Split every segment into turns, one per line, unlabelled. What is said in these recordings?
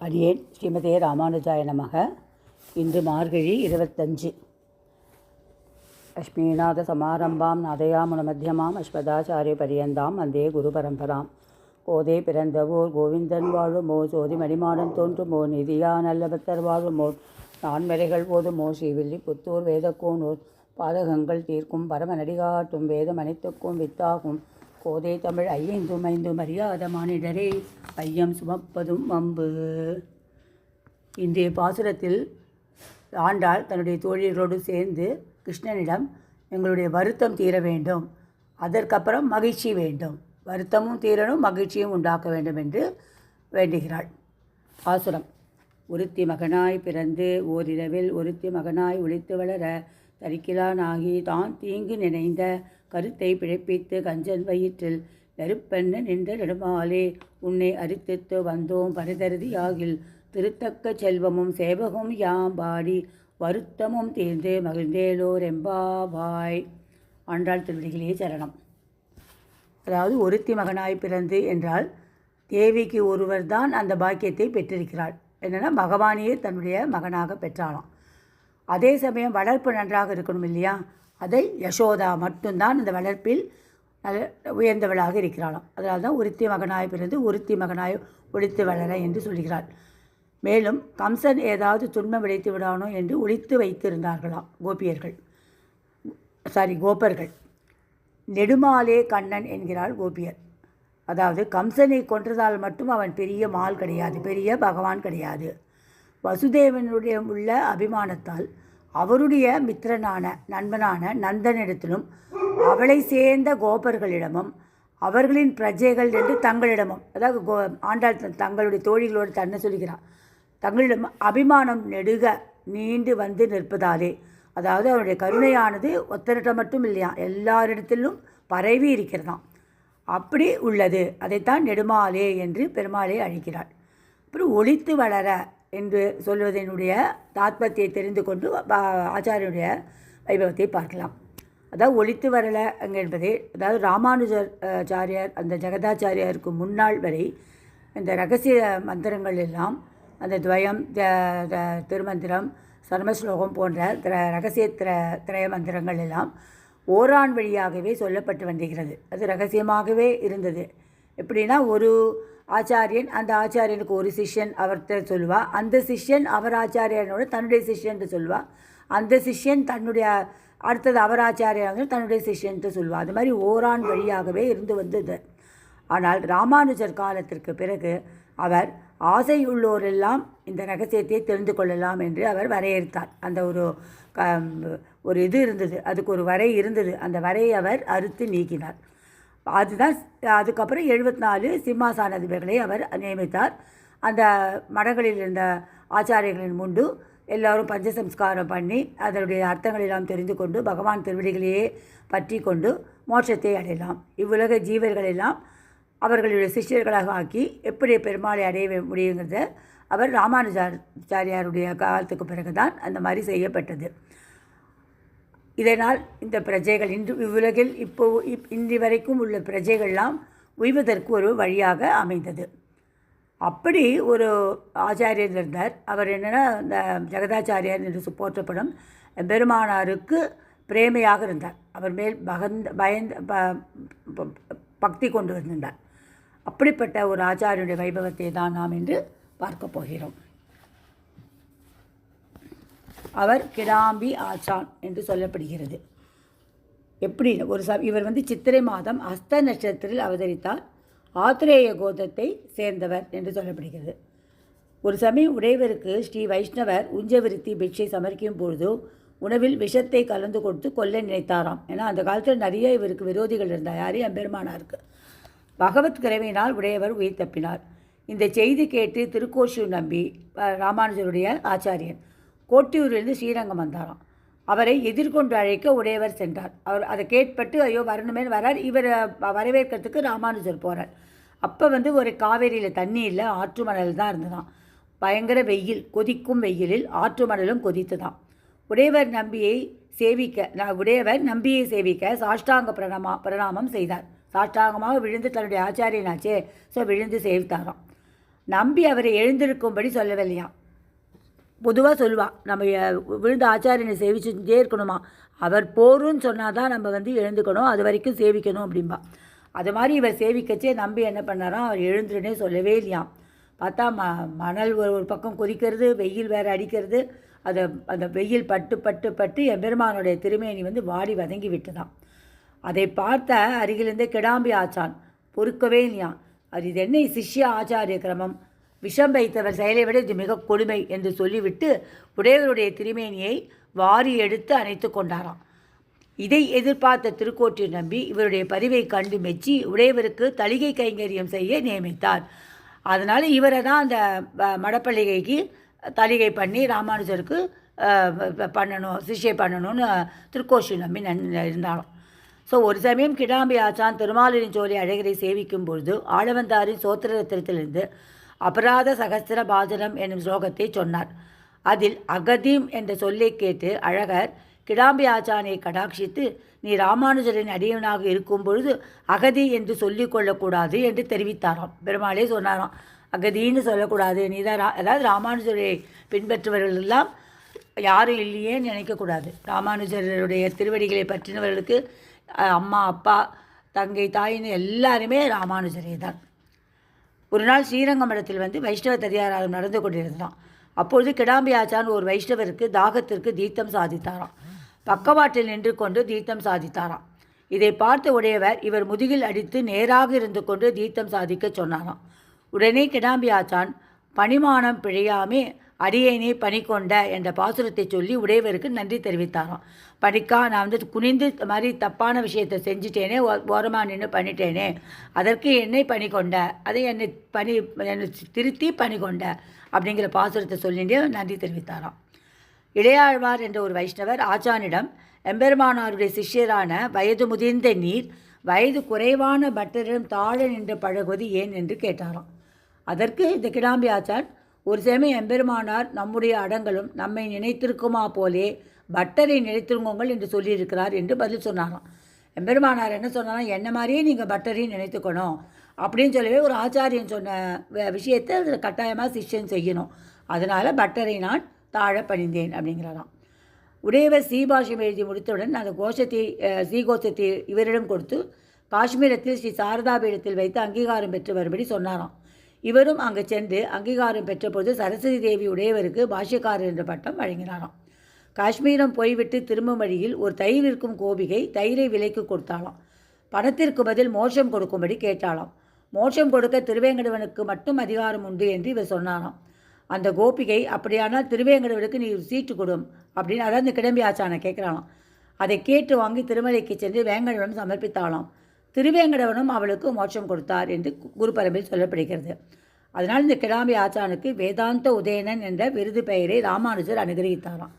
அடியேன் ஸ்ரீமதே ராமானுஜாய நமக. இன்று மார்கழி இருபத்தஞ்சு. அஸ்மீநாத சமாரம்பாம் நாதயாமுன மத்தியமாம் அஸ்வதாச்சாரிய பரியந்தாம் வந்தே குரு பரம்பராம். கோதே பிறந்தவோர் கோவிந்தன் வாழுமோ சோதி மணிமாடன் தோன்றுமோ நிதியா நல்ல பக்தர் வாழுமோ நான்மறைகள் போதுமோ ஸ்ரீவில்லி புத்தூர் வேதக்கோனூர் பாதகங்கள் தீர்க்கும் பரம நடிகாட்டும் வேதம் அனைத்துக்கும் வித்தாகும் கோதே தமிழ் ஐயந்தும் ஐந்தும் அறியாத மானிடரே ஐயம் சுமப்பதும் வம்பு இன்றைய பாசுரத்தில் ஆண்டாள் தன்னுடைய தோழிகளோடு சேர்ந்து கிருஷ்ணனிடம் எங்களுடைய வருத்தம் தீர வேண்டும். அதற்கப்புறம் மகிழ்ச்சி வேண்டும். வருத்தமும் தீரணும் மகிழ்ச்சியும் உண்டாக்க வேண்டும் என்று வேண்டுகிறாள். பாசுரம். ஒருத்தி மகனாய் பிறந்து ஓரிரவில் ஒருத்தி மகனாய் ஒழித்து வளர தரிக்கிலானாகி தான் தீங்கு நினைந்த கருத்தை பிழைப்பித்து கஞ்சன் வயிற்றில் நெருப்பெண்ண நின்ற நெடுமாலே உன்னை அரித்தித்து வந்தோம் பரிதருதியாகில் திருத்தக்க செல்வமும் சேவகம் யாம் பாடி வருத்தமும் தீர்ந்து மகிழ்ந்தேலோர் எம்பாவாய். ஆண்டாள் திருவடிகளே சரணம். அதாவது ஒருத்தி மகனாய் பிறந்து என்றால் தேவிக்கு ஒருவர் தான் அந்த பாக்கியத்தை பெற்றிருக்கிறாள். என்னென்னா பகவானையே தன்னுடைய மகனாக பெற்றாளாம். அதே சமயம் வளர்ப்பு நன்றாக இருக்கணும் இல்லையா? அதை யசோதா மட்டும்தான் இந்த வளர்ப்பில் உயர்ந்தவளாக இருக்கிறாளாம். அதனால் தான் ஒருத்தி மகனாய் பிறந்து ஒருத்தி மகனாய் ஒழித்து வளர என்று சொல்கிறாள். மேலும் கம்சன் ஏதாவது துன்பம் விளைத்து விடானோ என்று ஒழித்து வைத்திருந்தார்களாம் கோபியர்கள். சாரி கோபர்கள் நெடுமாலே கண்ணன் என்கிறாள் கோபியர். அதாவது கம்சனை கொன்றதால் மட்டும் அவன் பெரிய மால் கிடையாது பெரிய பகவான் கிடையாது. வசுதேவனுடைய உள்ள அபிமானத்தால் அவருடைய மித்திரனான நண்பனான நந்தனிடத்திலும் அவளை சேர்ந்த கோபர்களிடமும் அவர்களின் பிரஜைகள் என்று தங்களிடமும் அதாவது கோ ஆண்டாள் தன் தங்களுடைய தோழிகளோடு தன்னை சொல்கிறான் தங்களிடம் அபிமானம் நெடுக நீண்டு வந்து நிற்பதாலே அதாவது அவருடைய கருணையானது ஒத்தனிடம் மட்டும் இல்லையா எல்லாரிடத்திலும் பரவி இருக்கிறதாம். அப்படி உள்ளது அதைத்தான் நெடுமாலே என்று பெருமாளே அழைக்கிறாள் அப்புறம் ஒழித்து வளர என்று சொல்வதனுடைய தாத்பத்தியை தெரிந்து கொண்டு ஆச்சாரியனுடைய வைபவத்தை பார்க்கலாம். அதாவது ஒழித்து வரல அங்கே என்பதே அதாவது ராமானுஜர் ஆச்சாரியார் அந்த ஜெகதாச்சாரியாருக்கு முன்னாள் வரை இந்த ரகசிய மந்திரங்கள் எல்லாம் அந்த துவயம் திருமந்திரம் சர்மஸ்லோகம் போன்ற திர ரகசிய திர திரய மந்திரங்கள் எல்லாம் ஓரான் வழியாகவே சொல்லப்பட்டு வந்துகிறது அது ரகசியமாகவே இருந்தது. எப்படின்னா ஒரு ஆச்சாரியன் அந்த ஆச்சாரியனுக்கு ஒரு சிஷ்யன் அவர்கிட்ட சொல்லுவா. அந்த சிஷ்யன் அவர் ஆச்சாரியனோட தன்னுடைய சிஷ்யன்ட்டு சொல்லுவா. அந்த சிஷ்யன் தன்னுடைய அடுத்தது அவர் ஆச்சாரியாங்க தன்னுடைய சிஷ்யன்ட்டு சொல்லுவா. அது மாதிரி ஓரான் வழியாகவே இருந்து வந்தது. ஆனால் ராமானுஜர் காலத்திற்கு பிறகு அவர் ஆசை உள்ளோரெல்லாம் இந்த ரகசியத்தை தெரிந்து கொள்ளலாம் என்று அவர் வரையறுத்தார். அந்த ஒரு ஒரு இது இருந்தது. அதுக்கு ஒரு வரை இருந்தது. அந்த வரையை அவர் அறுத்து நீக்கினார். அதுதான் அதுக்கப்புறம் எழுபத்தி நாலு சிம்மாசானாதிபதிகளை அவர் நியமித்தார். அந்த மடங்களில் இருந்த ஆச்சாரியர்களின் முண்டு எல்லோரும் பஞ்சசம்ஸ்காரம் பண்ணி அதனுடைய அர்த்தங்களெல்லாம் தெரிந்து கொண்டு பகவான் திருவடிகளையே பற்றி கொண்டு மோட்சத்தை அடையலாம். இவ்வுலக ஜீவர்களெல்லாம் அவர்களுடைய சிஷ்யர்களாக ஆக்கி எப்படி பெருமாளை அடைய முடியுங்கிறத அவர் ராமானுஜாச்சாரியாருடைய காலத்துக்கு பிறகுதான் அந்த மாதிரி செய்யப்பட்டது. இதனால் இந்த பிரஜைகள் இன்று இவ்வுலகில் இப்போ இப் இன்று வரைக்கும் உள்ள பிரஜைகள்லாம் உய்வதற்கு ஒரு வழியாக அமைந்தது. அப்படி ஒரு ஆச்சாரியர் இருந்தார். அவர் என்னென்னா இந்த ஜெகதாச்சாரியார் என்று போற்றப்படும் பெருமானாருக்கு பிரேமையாக இருந்தார். அவர் மேல் பகந்த பயந்த பக்தி கொண்டு வந்திருந்தார். அப்படிப்பட்ட ஒரு ஆச்சாரியனுடைய வைபவத்தை தான் நாம் இன்று பார்க்க போகிறோம். அவர் கிடாம்பி ஆச்சான் என்று சொல்லப்படுகிறது. எப்படி? ஒரு ச இவர் வந்து சித்திரை மாதம் அஸ்த நட்சத்திரத்தில் அவதரித்தார். ஆத்திரேய கோதத்தை சேர்ந்தவர் என்று சொல்லப்படுகிறது. ஒரு சமயம் உடையவருக்கு ஸ்ரீ வைஷ்ணவர் உஞ்சவிருத்தி பிக்ஷை சமர்க்கும் பொழுது உணவில் விஷத்தை கலந்து கொடுத்து கொல்ல நினைத்தாராம். ஏன்னா அந்த காலத்தில் நிறைய இவருக்கு விரோதிகள் இருந்தார். யாரே அம்பெருமானாருக்கு பகவத் கிரவினால் உடையவர் உயிர் தப்பினார். இந்த செய்தி கேட்டு திருக்கோஷு நம்பி ராமானுஜருடைய ஆச்சாரியன். கோட்டியூரிலிருந்து ஸ்ரீரங்கம் வந்தாராம். அவரை எதிர்கொண்டு அழைக்க உடையவர் சென்றார். அவர் அதை கேட்பட்டு ஐயோ வரணுமே வரார். இவர் வரவேற்கிறதுக்கு ராமானுஜர் போகிறார் அப்போ வந்து ஒரு காவேரியில் தண்ணி இல்லை ஆற்று மணல் தான் இருந்ததான் பயங்கர வெயில் கொதிக்கும் வெயிலில் ஆற்று மணலும் கொதித்து தான் உடையவர் நம்பியை சேவிக்க நான் உடையவர் நம்பியை சேவிக்க சாஷ்டாங்க பிரணமா பிரணாமம் செய்தார். சாஷ்டாங்கமாக விழுந்து தன்னுடைய ஆச்சாரியனாச்சே ஸோ விழுந்து சேவித்தாராம். நம்பி அவரை எழுந்திருக்கும்படி சொல்லவில்லையாம். பொதுவாக சொல்லுவாள் நம்ம விழுந்த ஆச்சாரியனை சேவிச்சுட்டே இருக்கணுமா? அவர் போருன்னு சொன்னால் தான் நம்ம வந்து எழுந்துக்கணும் அது வரைக்கும் சேவிக்கணும் அப்படிம்பா. அது மாதிரி இவர் சேவிக்கச்சே நம்பி என்ன பண்ணாராம் அவர் எழுந்துருன்னே சொல்லவே இல்லையாம் பார்த்தா ம மணல் ஒரு ஒரு பக்கம் கொதிக்கிறது வெயில் வேறு அடிக்கிறது அதை அந்த வெயில் பட்டு பட்டு பட்டு எம்பெருமானுடைய திருமேனி வந்து வாடி வதங்கி விட்டுதான் அதை பார்த்த அருகிலிருந்தே கிடாம்பி ஆச்சான் பொறுக்கவே இல்லையாம் அது இது என்ன சிஷ்ய ஆச்சாரிய கிரமம்? விஷம் வைத்தவர் செயலை விட இது மிக கொடுமை என்று சொல்லிவிட்டு உடையவருடைய திருமேனியை வாரி எடுத்து அணைத்து கொண்டாராம். இதை எதிர்பார்த்த திருக்கோட்டில் நம்பி இவருடைய பரிவை கண்டு மெச்சி உடையவருக்கு தளிகை கைங்கரியம் செய்ய நியமித்தார். அதனால் இவரை தான் அந்த மடப்பள்ளிகைக்கு தளிகை பண்ணி ராமானுஜருக்கு பண்ணணும் சிஷ்யை பண்ணணும்னு திருக்கோஷி நம்பி நன் இருந்தாலும் ஸோ ஒரு சமயம் கிடாம்பி ஆச்சான் திருமாலின் ஜோலி அழகரை சேவிக்கும் பொழுது ஆழவந்தாரின் சோத்திரத்திலிருந்து அபராத சகஸ்திர பாஜனம் என்னும் ஸ்லோகத்தை சொன்னார். அதில் அகதீம் என்ற சொல்லை கேட்டு அழகர் கிடாம்பி ஆச்சானை கடாட்சித்து நீ ராமானுஜரின் அடியவனாக இருக்கும் பொழுது அகதி என்று சொல்லிக் கொள்ளக்கூடாது என்று தெரிவித்தாராம். பெருமாளே சொன்னாராம் அகதின்னு சொல்லக்கூடாது. நீ தான் ரா அதாவது ராமானுஜரை பின்பற்றுபவர்களெல்லாம் யாரும் இல்லையேன்னு நினைக்கக்கூடாது. ராமானுஜருடைய திருவடிகளை பற்றினவர்களுக்கு அம்மா அப்பா தங்கை தாயின்னு எல்லாருமே ராமானுஜரே தான். ஒரு நாள் ஸ்ரீரங்கமடத்தில் வந்து வைஷ்ணவ தரியாராதம் நடந்து கொண்டிருந்தான். அப்பொழுது கிடாம்பி ஆச்சான் ஒரு வைஷ்ணவருக்கு தாகத்திற்கு தீர்த்தம் சாதித்தாராம். பக்கவாட்டில் நின்று கொண்டு தீர்த்தம் சாதித்தாராம். இதை பார்த்த உடையவர் இவர் முதுகில் அடித்து நேராக இருந்து கொண்டு தீர்த்தம் சாதிக்க சொன்னாராம். உடனே கிடாம்பி ஆச்சான் பணிமானம் பிழையாமே அடியேனே பணி கொண்ட என்ற பாசுரத்தை சொல்லி உடையவருக்கு நன்றி தெரிவித்தாராம். பணிக்கா நான் வந்து குனிந்து மாதிரி தப்பான விஷயத்தை செஞ்சுட்டேனே ஓ- ஓரமா நின்று பண்ணிட்டேனே அதற்கு என்னை பணி கொண்ட அதை என்னை பணி என்னை திருத்தி பணி கொண்ட அப்படிங்கிற பாசுரத்தை சொல்லிட்டு நன்றி தெரிவித்தாராம். இளையாழ்வார் என்ற ஒரு வைஷ்ணவர் ஆச்சானிடம் எம்பெருமானாருடைய சிஷ்யரான வயது முதிர்ந்த நீர் வயது குறைவான பட்டரிடம் தாழ நின்று பழகுவது ஏன்? என்று கேட்டாராம். அதற்கு இந்த கிடாம்பி ஆச்சான் ஒரு சமயம் எம்பெருமானார் நம்முடைய அடங்களும் நம்மை நினைத்திருக்குமா போலே பட்டரை நினைத்திருங்கோங்கள் என்று சொல்லியிருக்கிறார் என்று பதில் சொன்னாராம். எம்பெருமானார் என்ன சொன்னாலும் என்ன மாதிரியே நீங்கள் பட்டரையும் நினைத்துக்கணும். அப்படின்னு சொல்லவே ஒரு ஆச்சாரியன் சொன்ன வ- விஷயத்தை அதில் கட்டாயமாக சிஷ்யன் செய்யணும். அதனால் பட்டரை நான் தாழ பணிந்தேன் அப்படிங்கிறாராம். உடையவர் சீபாஷம் எழுதி முடித்தவுடன் அந்த கோஷத்தை சீகோஷத்தை இவரிடம் கொடுத்து காஷ்மீரத்தில் ஸ்ரீ சாரதா பீடத்தில் வைத்து அங்கீகாரம் பெற்று வரும்படி சொன்னாராம். இவரும் அங்கு சென்று அங்கீகாரம் பெற்றபோது சரஸ்வதி தேவி உடையவருக்கு பாஷ்யக்காரர் என்ற பட்டம் வழங்கினாராம். காஷ்மீரம் போய்விட்டு திரும்பும் வழியில் ஒரு தயிர் விற்கும் கோபிகை தயிரை விலைக்கு கொடுத்தாளாம். பணத்திற்கு பதில் மோஷம் கொடுக்கும்படி கேட்டாலாம் மோஷம் கொடுக்க திருவேங்கடவனுக்கு மட்டும் அதிகாரம் உண்டு என்று இவர் சொன்னாராம். அந்த கோபிகை அப்படியானால் திருவேங்கடவனுக்கு நீ ஒரு சீட்டு கொடும் அப்படின்னு அதாவது அந்த கிளம்பி ஆச்சானை கேட்குறாளாம். அதை கேட்டு வாங்கி திருமலைக்கு சென்று வேங்கடவன் சமர்ப்பித்தாலாம் திருவேங்கடவனும் அவளுக்கு மோட்சம் கொடுத்தார் என்று குருபரம்பில் சொல்லப்படுகிறது. அதனால் இந்த கிடாம்பி ஆச்சானுக்கு வேதாந்த உதயணன் என்ற விருது பெயரை ராமானுஜர் அனுகிரகித்தாராம்.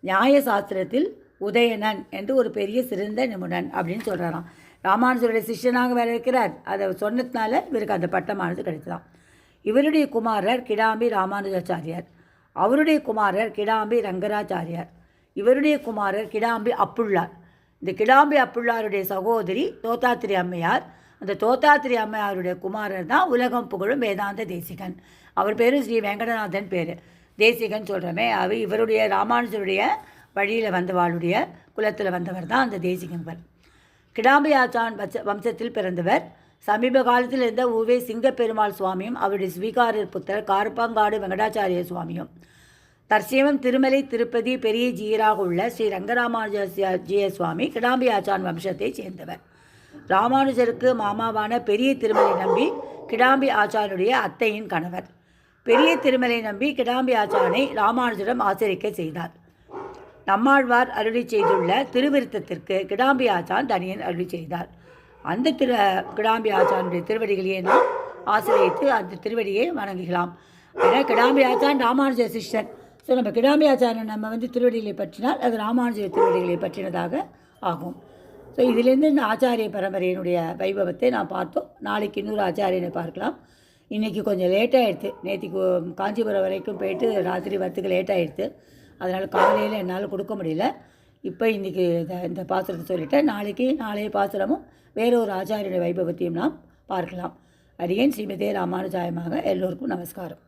நியாய சாஸ்திரத்தில் உதயணன் என்று ஒரு பெரிய சிறந்த நிபுணன் அப்படின்னு சொல்கிறாராம் ராமானுஜருடைய சிஷ்யனாக வேற இருக்கிறார். அதை சொன்னதுனால இவருக்கு அந்த பட்டமானது கிடைத்ததாம். இவருடைய குமாரர் கிடாம்பி ராமானுஜாச்சாரியார். அவருடைய குமாரர் கிடாம்பி ரங்கராச்சாரியார். இவருடைய குமாரர் கிடாம்பி அப்புள்ளார் இந்த கிடாம்பி அப்புள்ளாருடைய சகோதரி தோத்தாத்திரி அம்மையார். அந்த தோத்தாத்திரி அம்மையாருடைய குமாரர் தான் உலகம் புகழும் வேதாந்த தேசிகன். அவர் பேர் ஸ்ரீ வெங்கடநாதன் பேர். தேசிகன் சொல்கிறோமே அவர் இவருடைய ராமானுஜருடைய வழியில் வந்தவாளுடைய குலத்தில் வந்தவர் தான் அந்த தேசிகன்பர் கிடாம்பி ஆச்சான் வச்ச வம்சத்தில் பிறந்தவர். சமீப காலத்தில் இருந்த உவே சிங்கப்பெருமாள் சுவாமியும் அவருடைய ஸ்வீகாரர் புத்தர் காரப்பாங்காடு வெங்கடாச்சாரிய சுவாமியும். தற்சேவம் திருமலை திருப்பதி பெரிய ஜீராக உள்ள ஸ்ரீ ரங்கராமானுஜ சுவாமி கிடாம்பி ஆச்சான் வம்சத்தைச் சேர்ந்தவர். ராமானுஜருக்கு மாமாவான பெரிய திருமலை நம்பி கிடாம்பி ஆச்சானுடைய அத்தையின் கணவர். பெரிய திருமலை நம்பி கிடாம்பி ஆச்சானை ராமானுஜரம் ஆசிரிக்க செய்தார். நம்மாழ்வார் அருளி செய்துள்ள திருவிருத்தத்திற்கு கிடாம்பி ஆச்சான் தனியன் அருளி செய்தார். அந்த திரு கிடாம்பி ஆச்சானுடைய திருவடிகளையே நாம் ஆசிரியத்து அந்த திருவடியை வணங்குகலாம். ஏன்னா கிடாம்பி ஆச்சான் ராமானுஜ சிஷ்யன் ஸோ நம்ம கிடாமியாச்சாரியன் நம்ம வந்து திருவடிகளை பற்றினால் அது ராமானுஜ திருவடிகளை பற்றினதாக ஆகும். ஸோ இதிலேருந்து இந்த ஆச்சாரிய பரம்பரையினுடைய வைபவத்தை நான் பார்த்தோம். நாளைக்கு இன்னொரு ஆச்சாரியனை பார்க்கலாம். இன்றைக்கி கொஞ்சம் லேட்டாகிடுது நேற்றுக்கு காஞ்சிபுரம் வரைக்கும் போயிட்டு ராத்திரி வரத்துக்கு லேட்டாகிடுது அதனால் காலையில் என்னால் கொடுக்க முடியல. இப்போ இன்றைக்கி இந்த இந்த பாத்திரத்தை சொல்லிட்டேன். நாளைக்கு நாளைய பாத்திரமும் வேற ஒரு ஆச்சாரியனுடைய வைபவத்தையும் நாம் பார்க்கலாம். அடியேன் ஸ்ரீமதே ராமானுஜாயமாக எல்லோருக்கும் நமஸ்காரம்.